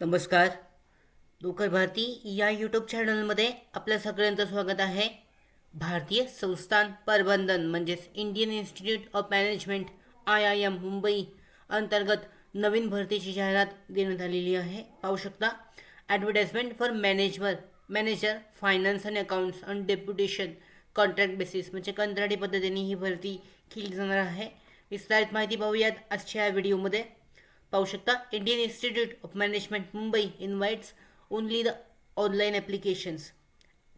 नमस्कार. नोकर भारती या यूट्यूब चॅनलमध्ये आपल्या सगळ्यांचं स्वागत आहे. भारतीय संस्थान प्रबंधन म्हणजेच Indian institute of management I I M Mumbai अंतर्गत नवीन भरतीची जाहिरात देण्यात आलेली आहे. पाहू शकता advertisement for manager manager finance and accounts and deputation contract basis म्हणजे कंत्राटी पद्धतीने ही भरती केली जाणार आहे. विस्तारित माहिती पाहूयात आजच्या या व्हिडिओमध्ये पाहू शकता. Indian institute of management Mumbai invites only the online applications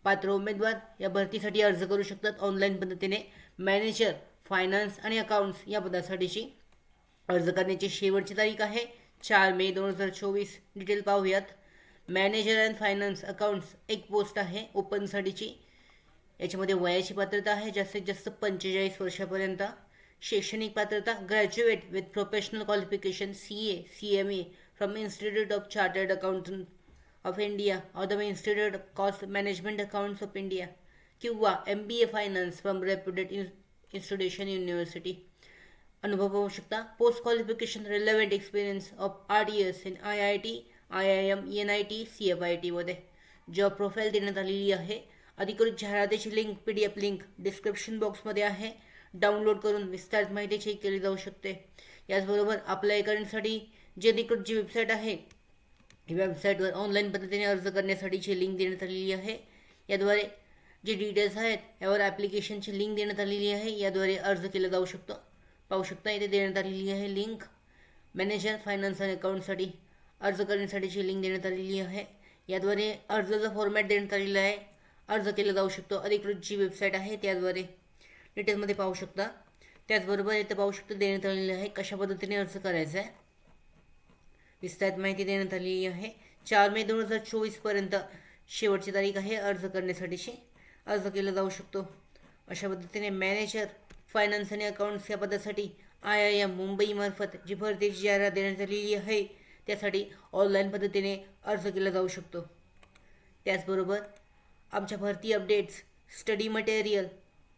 पात्र उमेदवार या भरतीसाठी अर्ज करू शकतात ऑनलाईन पद्धतीने. मॅनेजर फायनान्स आणि अकाउंट्स या पदासाठीची अर्ज करण्याची शेवटची तारीख आहे. चार मे दोन हजार चोवीस. डिटेल पाहूयात. मॅनेजर अँड फायनान्स अकाउंट्स एक पोस्ट आहे ओपनसाठीची याच्यामध्ये वयाची पात्रता आहे जास्तीत जास्त पंचेचाळीस वर्षापर्यंत शैक्षणिक पात्रता graduate with professional qualification C A C M A from institute of chartered accountant of India or the institute of cost management accounts of India किंवा M B A finance from reputed institution university अनुभव पाहू शकता post qualification relevant experience of R D S in I I T I I M N I T C F I टीमध्ये job profile देण्यात आलेली आहे. अधिकृत जाहिरातीची link P D F link description बॉक्समध्ये आहे. डाउनलोड करून विस्तारित माहिती चेक केली जाऊ शकते. याचबरोबर अप्लाय करण्यासाठी जे अधिकृत जी वेबसाईट आहे ही वेबसाईटवर ऑनलाईन पद्धतीने अर्ज करण्यासाठीची लिंक देण्यात आलेली आहे. याद्वारे जे डिटेल्स आहेत यावर ॲप्लिकेशनची लिंक देण्यात आलेली आहे. याद्वारे अर्ज केला जाऊ शकतो. पाहू शकता इथे देण्यात आलेली आहे लिंक मॅनेजर फायनान्स आणि अकाउंटसाठी अर्ज करण्यासाठीची लिंक देण्यात आलेली आहे. याद्वारे अर्जाचा फॉर्मॅट देण्यात आलेला आहे. अर्ज केला जाऊ शकतो. अधिकृत जी वेबसाईट आहे त्याद्वारे. डिटेलमध्ये पाहू शकता. त्याचबरोबर इथं पाहू शकता देण्यात आलेलं आहे. कशा पद्धतीने अर्ज करायचा आहे. विस्तारित माहिती देण्यात आलेली आहे. चार मे दोन हजार चोवीसपर्यंत शेवटची तारीख आहे अर्ज करण्यासाठीची. अर्ज केला जाऊ शकतो. अशा पद्धतीने मॅनेजर फायनान्स आणि अकाउंट्स या पदासाठी आय आय एम मुंबईमार्फत जी भरतीची जाहिरात देण्यात आलेली आहे त्यासाठी ऑनलाईन पद्धतीने अर्ज केला जाऊ शकतो. त्याचबरोबर आमच्या भरती updates study material